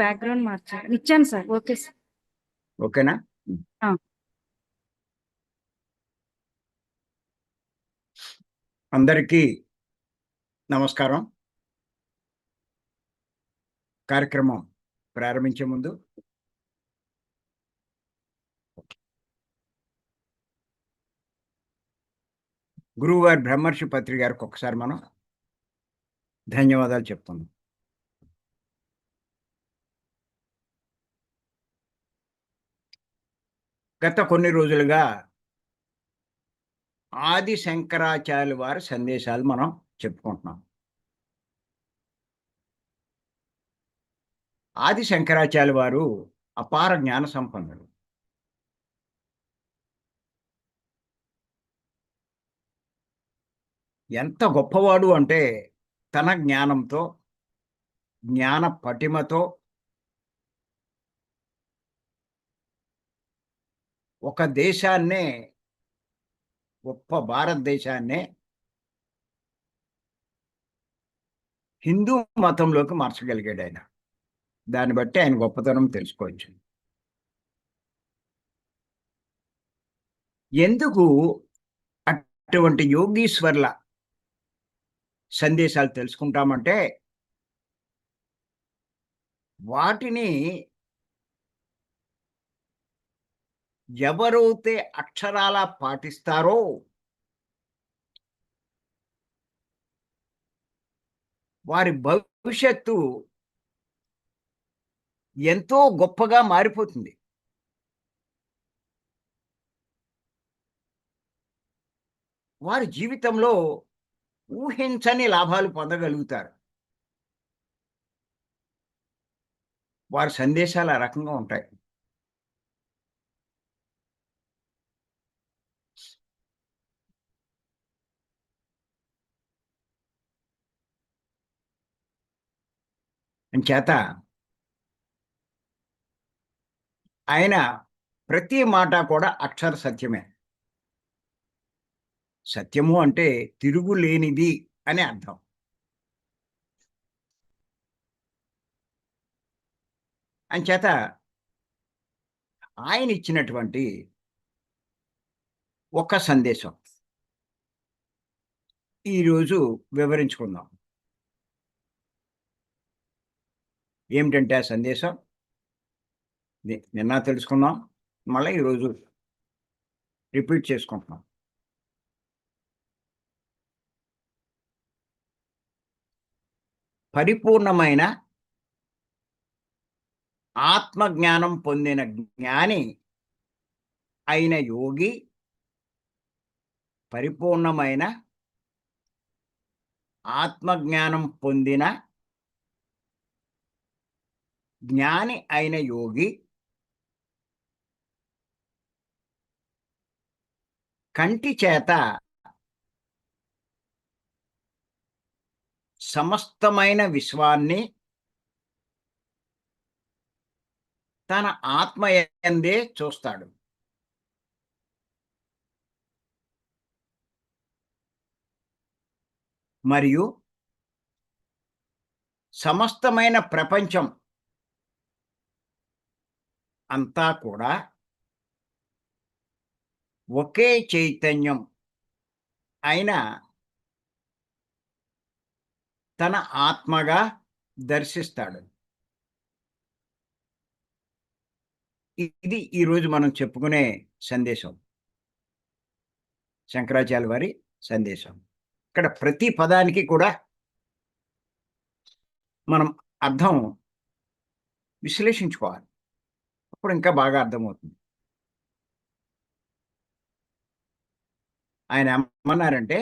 Background మార్చాలి ఇచ్చాను sir. Okay sir. ఓకేనా. అందరికీ నమస్కారం. కార్యక్రమం ప్రారంభించే ముందు గురువుగారి బ్రహ్మర్షి పత్రి గారికి ఒకసారి మనం ధన్యవాదాలు చెప్తున్నాం. గత కొన్ని రోజులుగా ఆది శంకరాచార్యుల వారి సందేశాలు మనం చెప్పుకుంటున్నాం. ఆది శంకరాచార్య వారు అపార జ్ఞాన సంపన్నులు. ఎంత గొప్పవాడు అంటే తన జ్ఞానంతో జ్ఞాన పటిమతో ఒక దేశాన్నే గొప్ప భారతదేశాన్నే హిందూ మతంలోకి మార్చగలిగాడు ఆయన. దాన్ని బట్టి ఆయన గొప్పతనం తెలుసుకోవచ్చు. ఎందుకు అటువంటి యోగీశ్వర్ల సందేశాలు తెలుసుకుంటామంటే వాటిని ఎవరైతే అక్షరాల పాటిస్తారో వారి భవిష్యత్తు ఎంతో గొప్పగా మారిపోతుంది. వారి జీవితంలో ఊహించని లాభాలు పొందగలుగుతారు. వారి సందేశాలు ఆ రకంగా ఉంటాయి. చేత ఆయన ప్రతి మాట కూడా అక్షర సత్యమే. సత్యము అంటే తిరుగులేనిది అని అర్థం. అంచేత ఆయన ఇచ్చినటువంటి ఒక సందేశం. ఈరోజు వివరించుకుందాం. ఏమిటంటే ఆ సందేశం? నిన్న తెలుసుకున్నాం. మళ్ళీ ఈరోజు రిపీట్ చేసుకుంటున్నాం. పరిపూర్ణమైన ఆత్మజ్ఞానం పొందిన జ్ఞాని అయిన యోగి పరిపూర్ణమైన ఆత్మజ్ఞానం పొందిన జ్ఞాని అయిన యోగి కంటి చేత సమస్తమైన విశ్వాన్ని తన ఆత్మయందే చూస్తాడు. మరియు సమస్తమైన ప్రపంచం అంతా కూడా ఒకే చైతన్యం. అయిన తన ఆత్మగా దర్శిస్తాడు. ఇది ఈరోజు మనం చెప్పుకునే సందేశం. శంకరాచార్య వారి సందేశం. ఇక్కడ ప్రతి పదానికి కూడా మనం అర్థం విశ్లేషించుకోవాలి. అప్పుడు ఇంకా బాగా అర్థమవుతుంది. ఆయన ఏమన్నారంటే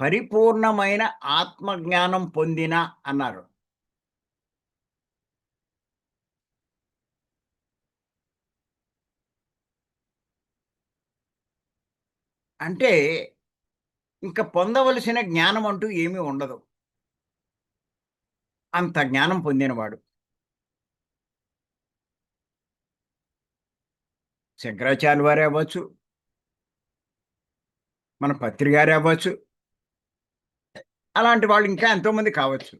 పరిపూర్ణమైన ఆత్మజ్ఞానం పొందిన అన్నారు. అంటే ఇంకా పొందవలసిన జ్ఞానం అంటూ ఏమీ ఉండదు. అంత జ్ఞానం పొందినవాడు. శంకరాచార్య వారే అవ్వచ్చు మన పత్రికారే అవ్వచ్చు అలాంటి వాళ్ళు ఇంకా ఎంతోమంది కావచ్చు.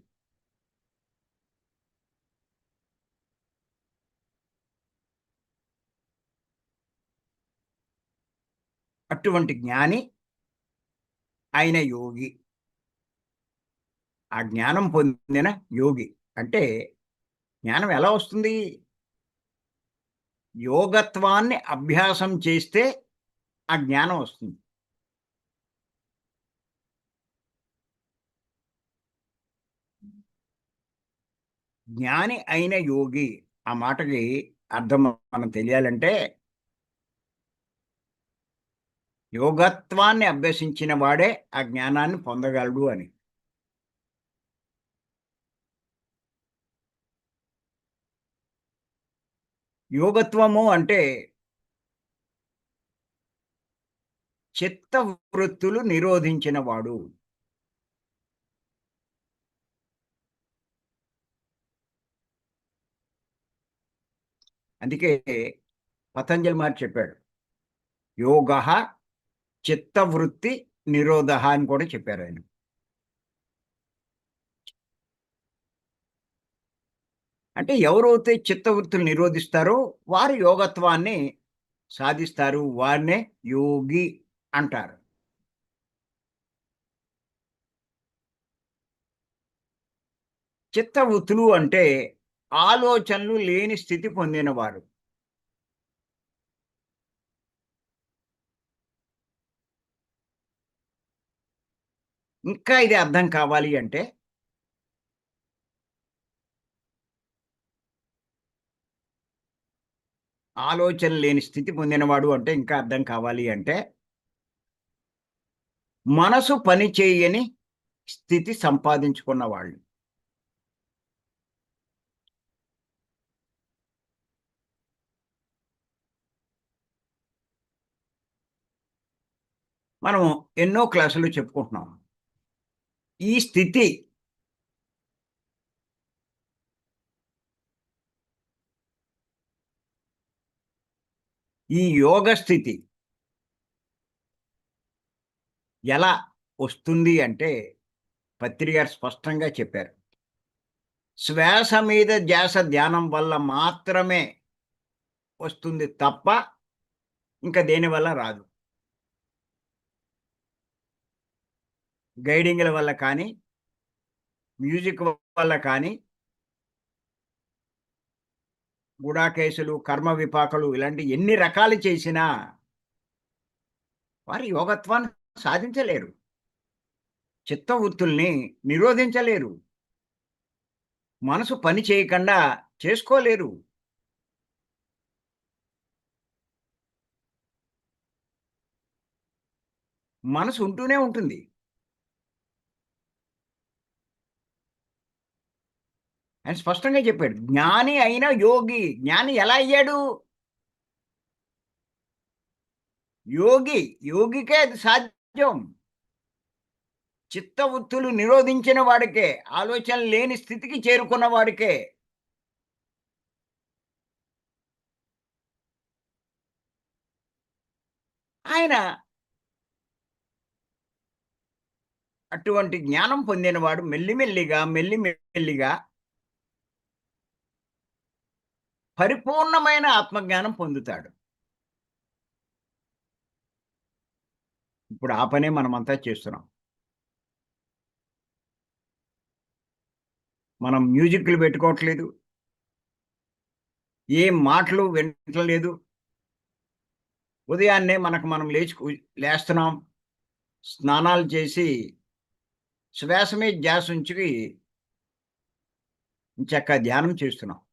అటువంటి జ్ఞాని ఆయన యోగి ఆ జ్ఞానం పొందిన యోగి అంటే జ్ఞానం ఎలా వస్తుంది? యోగత్వాన్ని అభ్యాసం చేస్తే ఆ జ్ఞానం వస్తుంది. జ్ఞాని అయిన యోగి ఆ మాటకి అర్థం మనం తెలియాలంటే యోగత్వాన్ని అభ్యసించిన వాడే ఆ జ్ఞానాన్ని పొందగలడు అని. యోగత్వము అంటే చిత్త వృత్తులు నిరోధించిన వాడు అందుకే పతంజలి మాట చెప్పాడు. యోగ చిత్తవృత్తి నిరోధ అని కూడా చెప్పారు ఆయన. అంటే ఎవరైతే చిత్తవృత్తులు నిరోధిస్తారో వారు యోగత్వాన్ని సాధిస్తారు వారినే యోగి అంటారు. చిత్తవృత్తులు అంటే ఆలోచనలు లేని స్థితి పొందినవారు. ఇంకా ఇది అర్థం కావాలి అంటే ఆలోచన లేని స్థితి పొందినవాడు అంటే ఇంకా అర్థం కావాలి అంటే మనసు పని చేయని స్థితి సంపాదించుకున్న వాళ్ళు. మనం ఎన్నో క్లాసులు చెప్పుకుంటున్నాం. ఈ స్థితి ఈ యోగ స్థితి ఎలా వస్తుంది అంటే పత్రి గారు స్పష్టంగా చెప్పారు. శ్వాస మీద ధ్యాస ధ్యానం వల్ల మాత్రమే వస్తుంది తప్ప ఇంకా దేనివల్ల రాదు. గైడింగ్ల వల్ల కానీ మ్యూజిక్ వల్ల కానీ గుడా కేసులు కర్మ విపాకలు ఇలాంటి ఎన్ని రకాలు చేసినా వారి యోగత్వాన్ని సాధించలేరు. చిత్తవృత్తుల్ని నిరోధించలేరు. మనసు పని చేయకుండా చేసుకోలేరు. మనసు ఉంటూనే ఉంటుంది. ఆయన స్పష్టంగా చెప్పాడు. జ్ఞాని అయిన యోగి. జ్ఞాని ఎలా అయ్యాడు? యోగి. యోగికే అది సాధ్యం. చిత్తవృత్తులు నిరోధించిన వాడికే ఆలోచన లేని స్థితికి చేరుకున్న వాడికే. ఆయన అటువంటి జ్ఞానం పొందినవాడు మెల్లిమెల్లిగా మెల్లిమెల్లిగా పరిపూర్ణమైన ఆత్మజ్ఞానం పొందుతాడు. ఇప్పుడు ఆ పనే మనమంతా చేస్తున్నాం. మనం మ్యూజిక్లు పెట్టుకోవట్లేదు. ఏం మాటలు వినట్లేదు. ఉదయాన్నే మనకు మనం లేచి లేస్తున్నాం. స్నానాలు చేసి శ్వాసమే మీద ధ్యాస ఉంచి చక్క ధ్యానం చేస్తున్నాం.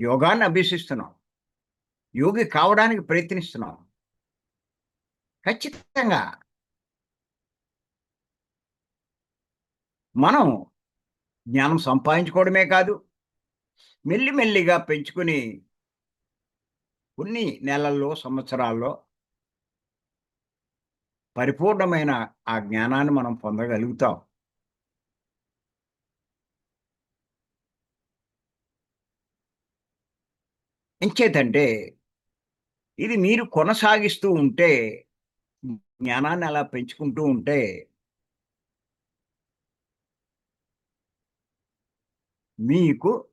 యోగాన్ని అభ్యసిస్తున్నాం. యోగి కావడానికి ప్రయత్నిస్తున్నాం. ఖచ్చితంగా మనం జ్ఞానం సంపాదించుకోవడమే కాదు మెల్లిమెల్లిగా పెంచుకుని కొన్ని నెలల్లో సంవత్సరాల్లో పరిపూర్ణమైన ఆ జ్ఞానాన్ని మనం పొందగలుగుతాం. ఎంచేతంటే ఇది మీరు కొనసాగిస్తూ ఉంటే జ్ఞానాన్ని అలా పెంచుకుంటూ ఉంటే మీకు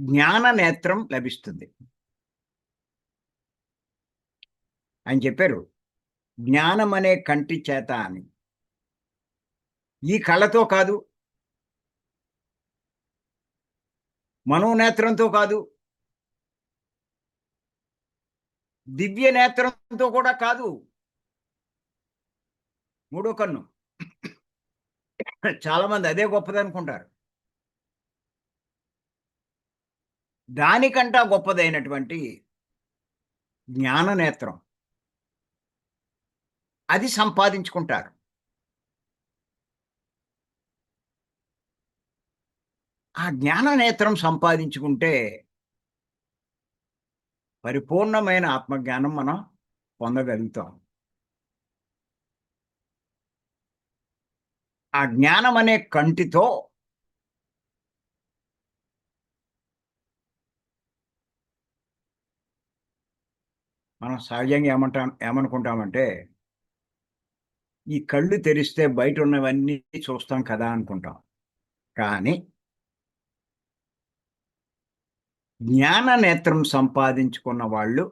జ్ఞాన నేత్రం లభిస్తుంది. అని చెప్పారు. జ్ఞానం అనే కంటి చేత అని. ఈ కళతో కాదు మనోనేత్రంతో కాదు. దివ్య నేత్రంతో కూడా కాదు. మూడో కన్ను. చాలా మంది అదే గొప్పది అనుకుంటారు దానికంటా గొప్పదైనటువంటి జ్ఞాన నేత్రం అది సంపాదించుకుంటారు. ఆ జ్ఞాన నేత్రం సంపాదించుకుంటే పరిపూర్ణమైన ఆత్మజ్ఞానం మనం పొందగలుగుతాం. ఆ జ్ఞానం అనే కంటితో మనం సహజంగా ఏమంటాం ఏమనుకుంటామంటే ఈ కళ్ళు తెరిస్తే బయట ఉన్నవన్నీ చూస్తాం కదా అనుకుంటాం. కానీ జ్ఞాన నేత్రం సంపాదించుకున్న వాళ్ళు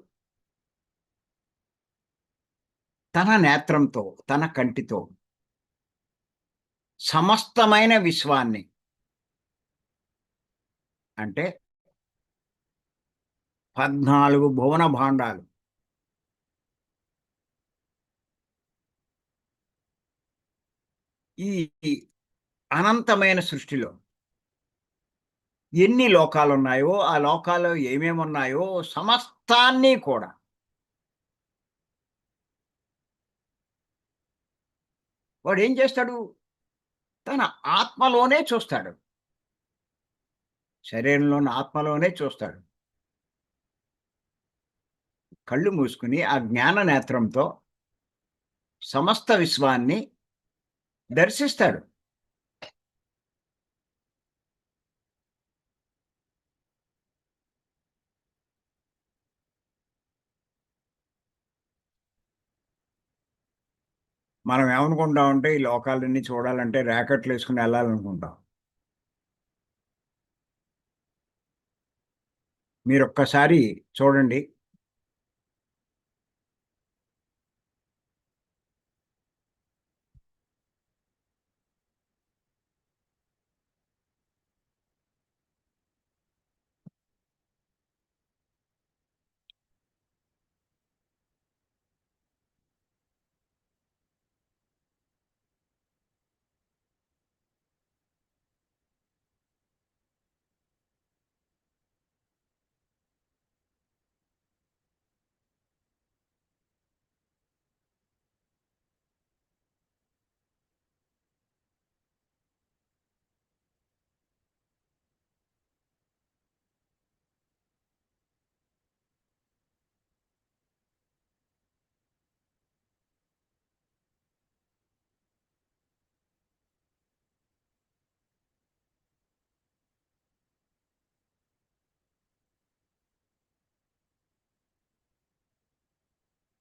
తన నేత్రంతో తన కంటితో సమస్తమైన విశ్వాన్ని అంటే పద్నాలుగు భువన భాండాలు ఈ అనంతమైన సృష్టిలో ఎన్ని లోకాలు ఉన్నాయో ఆ లోకాలు ఏమేమి ఉన్నాయో సమస్తాన్ని కూడా. వాడు ఏం చేస్తాడు? తన ఆత్మలోనే చూస్తాడు. శరీరంలోని ఆత్మలోనే చూస్తాడు. కళ్ళు మూసుకుని ఆ జ్ఞాన నేత్రంతో సమస్త విశ్వాన్ని దర్శిస్తాడు. మనం ఏమనుకుంటామంటే ఈ లోకాలన్నీ చూడాలంటే ర్యాకెట్లు వేసుకుని వెళ్ళాలనుకుంటాం. మీరు ఒక్కసారి చూడండి.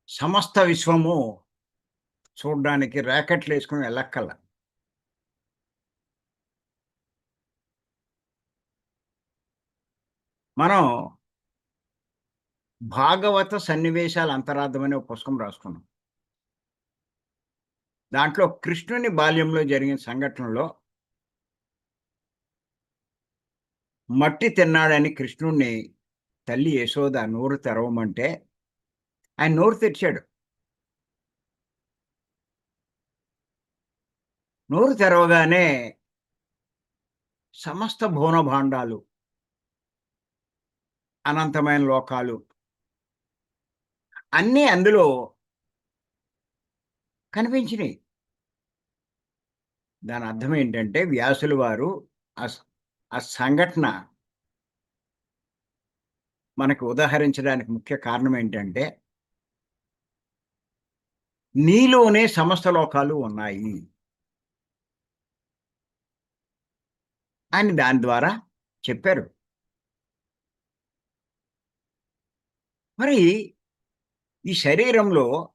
సమస్త విశ్వము చూడడానికి ర్యాకెట్లు వేసుకుని వెళ్ళక్కల మనం భాగవత సన్నివేశాల అంతరార్థం అనే ఒక పుస్తకం రాసుకున్నాం. దాంట్లో కృష్ణుని బాల్యంలో జరిగిన సంఘటనలో మట్టి తిన్నాడని కృష్ణుణ్ణి తల్లి యశోద నోరు తెరవమంటే ఆయన నోరు తెరిచాడు. నోరు తెరవగానే సమస్త భువనభాండాలు అనంతమైన లోకాలు అన్నీ అందులో కనిపించినాయి. దాని అర్థం ఏంటంటే వ్యాసులు వారు ఆ ఆ సంఘటన మనకు ఉదాహరించడానికి ముఖ్య కారణం ఏంటంటే నీలోనే సమస్త లోకాలు ఉన్నాయి. అని దాని ద్వారా చెప్పారు. మరి ఈ శరీరంలో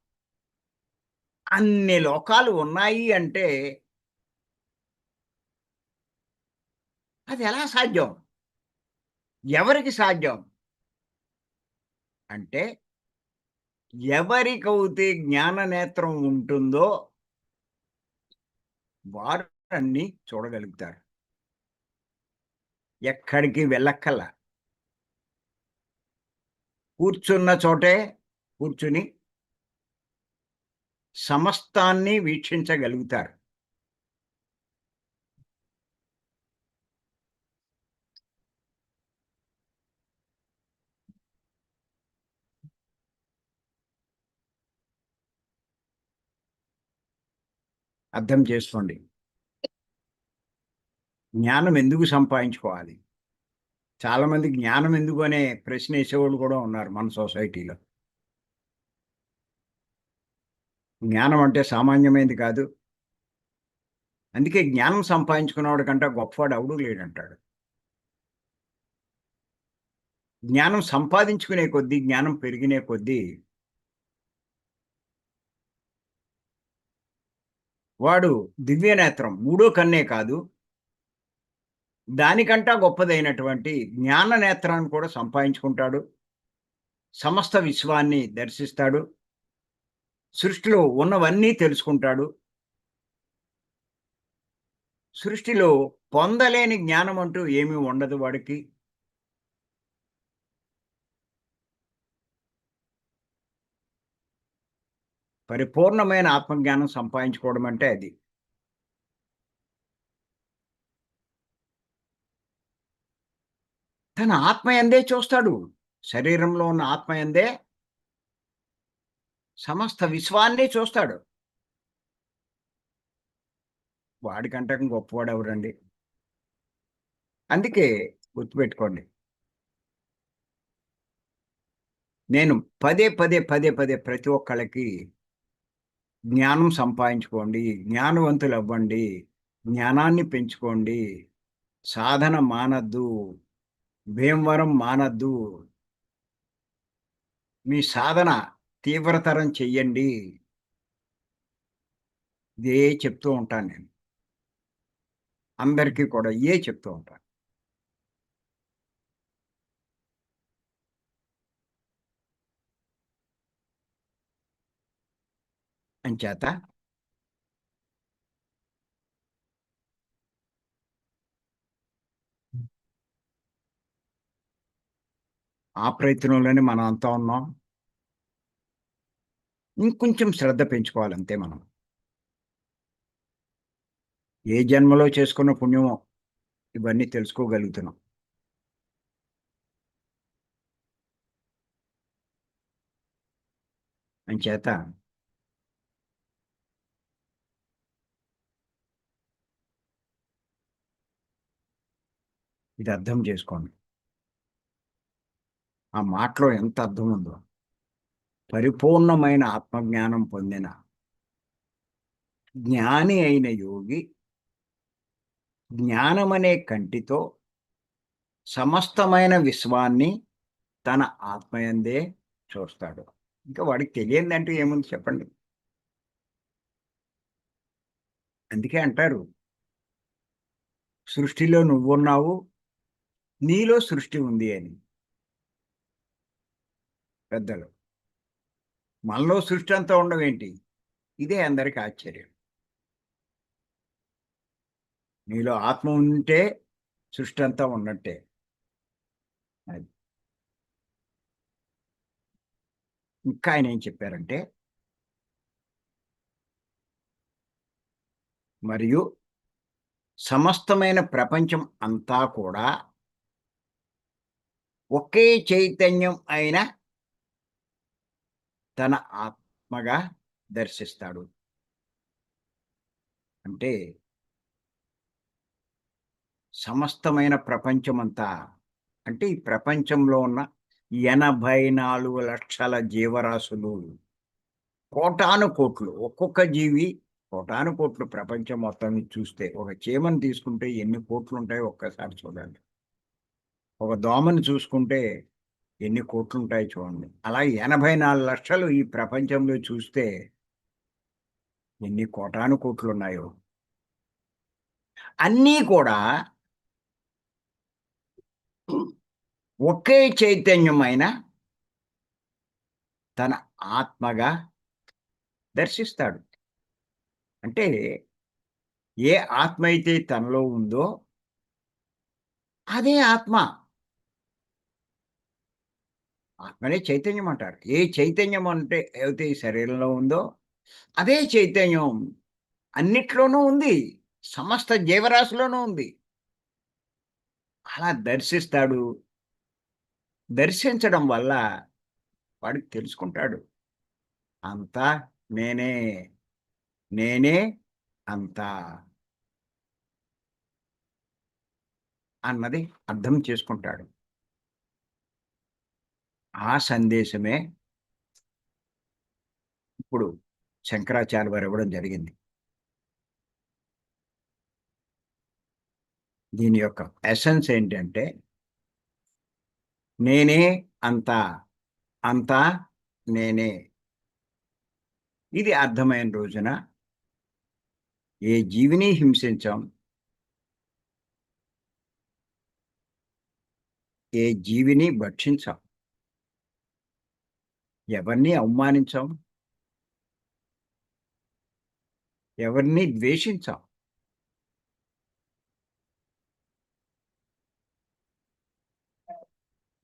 అన్ని లోకాలు ఉన్నాయి అంటే అది ఎలా సాధ్యం? ఎవరికి సాధ్యం? అంటే ఎవరికైతే జ్ఞాన నేత్రం ఉంటుందో వారు అన్ని చూడగలుగుతారు. ఎక్కడికి వెళ్ళక్కల. కూర్చున్న చోటే కూర్చుని సమస్తాన్ని వీక్షించగలుగుతారు. అర్థం చేసుకోండి. జ్ఞానం ఎందుకు సంపాదించుకోవాలి? చాలామంది జ్ఞానం ఎందుకు అనే ప్రశ్న వేసేవాళ్ళు కూడా ఉన్నారు మన సొసైటీలో. జ్ఞానం అంటే సామాన్యమైనది కాదు. అందుకే జ్ఞానం సంపాదించుకున్నవాడు కంటే గొప్పవాడు ఎవడు లేడంటాడు. జ్ఞానం సంపాదించుకునే కొద్దీ జ్ఞానం పెరిగినే కొద్దీ వాడు దివ్యనేత్రం మూడో కన్నే కాదు. దానికంటా గొప్పదైనటువంటి జ్ఞాన నేత్రాన్ని కూడా సంపాదించుకుంటాడు. సమస్త విశ్వాన్ని దర్శిస్తాడు. సృష్టిలో ఉన్నవన్నీ తెలుసుకుంటాడు. సృష్టిలో పొందలేని జ్ఞానం అంటూ ఏమీ ఉండదు వాడికి. పరిపూర్ణమైన ఆత్మజ్ఞానం సంపాదించుకోవడం అంటే అది. తన ఆత్మ ఎందే చూస్తాడు. శరీరంలో ఉన్న ఆత్మ ఎందే సమస్త విశ్వాన్ని చూస్తాడు. వాడికంటే గొప్పవాడు ఎవరండి? అందుకే గుర్తుపెట్టుకోండి. నేను పదే పదే పదే పదే ప్రతి ఒక్కళ్ళకి జ్ఞానం సంపాదించుకోండి జ్ఞానవంతులు అవ్వండి జ్ఞానాన్ని పెంచుకోండి. సాధన మానద్దు భీమవరం మానద్దు. మీ సాధన తీవ్రతరం చెయ్యండి. ఇదే చెప్తూ ఉంటాను నేను. అందరికీ కూడా ఏ చెప్తూ ఉంటాను. అంచేత ఆ ప్రయత్నంలోనే మనం అంతా ఉన్నాం. ఇంకొంచెం శ్రద్ధ పెంచుకోవాలి అంతే మనం. ఏ జన్మలో చేసుకున్న పుణ్యమో ఇవన్నీ తెలుసుకోగలుగుతున్నాం. అంచేత ఇది అర్థం చేసుకోండి. ఆ మాటలో ఎంత అర్థం ఉందో. పరిపూర్ణమైన ఆత్మజ్ఞానం పొందిన జ్ఞాని అయిన యోగి జ్ఞానమనే కంటితో సమస్తమైన విశ్వాన్ని తన ఆత్మయందే చూస్తాడు. ఇంకా వాడికి తెలియదంటూ ఏముంది చెప్పండి. అందుకే అంటారు సృష్టిలో నువ్వున్నావు నీలో సృష్టి ఉంది అని. పెద్దలు మనలో సృష్టి అంతా ఉండవేంటి ఇదే అందరికి ఆశ్చర్యం. నీలో ఆత్మ ఉంటే సృష్టి అంతా ఉన్నట్టే. అది. ఇంకా ఆయన ఏం చెప్పారంటే మరియు సమస్తమైన ప్రపంచం అంతా కూడా ఒకే చైతన్యం అయిన తన ఆత్మగా దర్శిస్తాడు. అంటే సమస్తమైన ప్రపంచమంతా అంటే ఈ ప్రపంచంలో ఉన్న ఎనభై నాలుగు లక్షల జీవరాశులు కోటాను కోట్లు ఒక్కొక్క జీవి కోటాను కోట్లు ప్రపంచం మొత్తం చూస్తే ఒక చీమను తీసుకుంటే ఎన్ని కోట్లు ఉంటాయో ఒక్కసారి చూడండి. ఒక దోమని చూసుకుంటే ఎన్ని కోట్లు ఉంటాయి చూడండి. అలా ఎనభై నాలుగు లక్షలు ఈ ప్రపంచంలో చూస్తే ఎన్ని కోటాను కోట్లు ఉన్నాయో అన్నీ కూడా ఒకే చైతన్యమైన తన ఆత్మగా దర్శిస్తాడు. అంటే ఏ ఆత్మ అయితే తనలో ఉందో అదే ఆత్మ. ఆత్మనే చైతన్యం అంటారు. ఏ చైతన్యం అంటే ఏదైతే ఈ శరీరంలో ఉందో అదే చైతన్యం అన్నిట్లోనూ ఉంది. సమస్త జీవరాశిలోనూ ఉంది. అలా దర్శిస్తాడు. దర్శించడం వల్ల వాడికి తెలుసుకుంటాడు. అంతా నేనే నేనే అంతా అన్నది అర్థం చేసుకుంటాడు. ఆ సందేశమే ఇప్పుడు శంకరాచార్య వారు ఇవ్వడం జరిగింది. దీని యొక్క ఎసెన్స్ ఏంటంటే నేనే అంతా అంతా నేనే. ఇది అర్థమైన రోజున ఏ జీవిని హింసించాం? ఏ జీవిని భక్షించాం? ఎవరిని అవమానించాం? ఎవరిని ద్వేషించాం?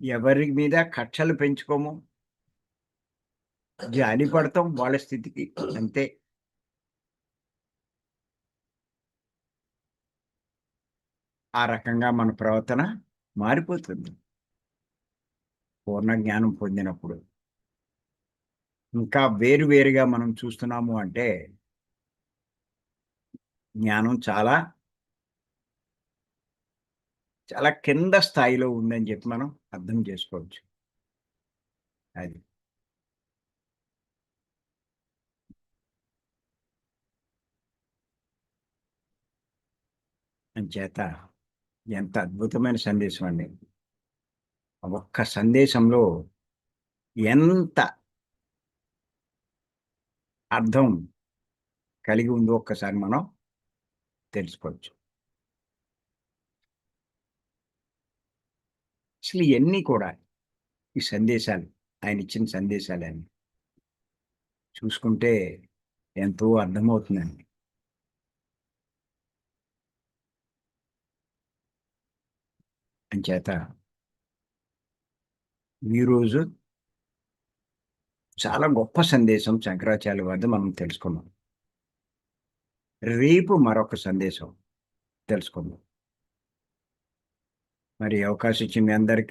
ఎవరి మీద కక్షలు పెంచుకోము? జాలి పడతాం వాళ్ళ స్థితికి అంతే. ఆ రకంగా మన ప్రవర్తన మారిపోతుంది. పూర్ణ జ్ఞానం పొందినప్పుడు. ఇంకా వేరు వేరుగా మనం చూస్తున్నాము అంటే జ్ఞానం చాలా చాలా కింద స్థాయిలో ఉందని చెప్పి మనం అర్థం చేసుకోవచ్చు. అది. అంచేత ఎంత అద్భుతమైన సందేశం అండి. ఒక్క సందేశంలో ఎంత అర్థం కలిగి ఉందో ఒక్కసారి మనం తెలుసుకోవచ్చు. అసలు ఇవన్నీ కూడా ఈ సందేశాలు ఆయన ఇచ్చిన సందేశాలన్నీ చూసుకుంటే ఎంతో అర్థమవుతుందండి. అంచేత ఈరోజు చాలా గొప్ప సందేశం శంకరాచార్య వద్ద మనం తెలుసుకున్నాం రేపు మరొక సందేశం తెలుసుకుందాం. మరి అవకాశం ఇచ్చింది అందరికీ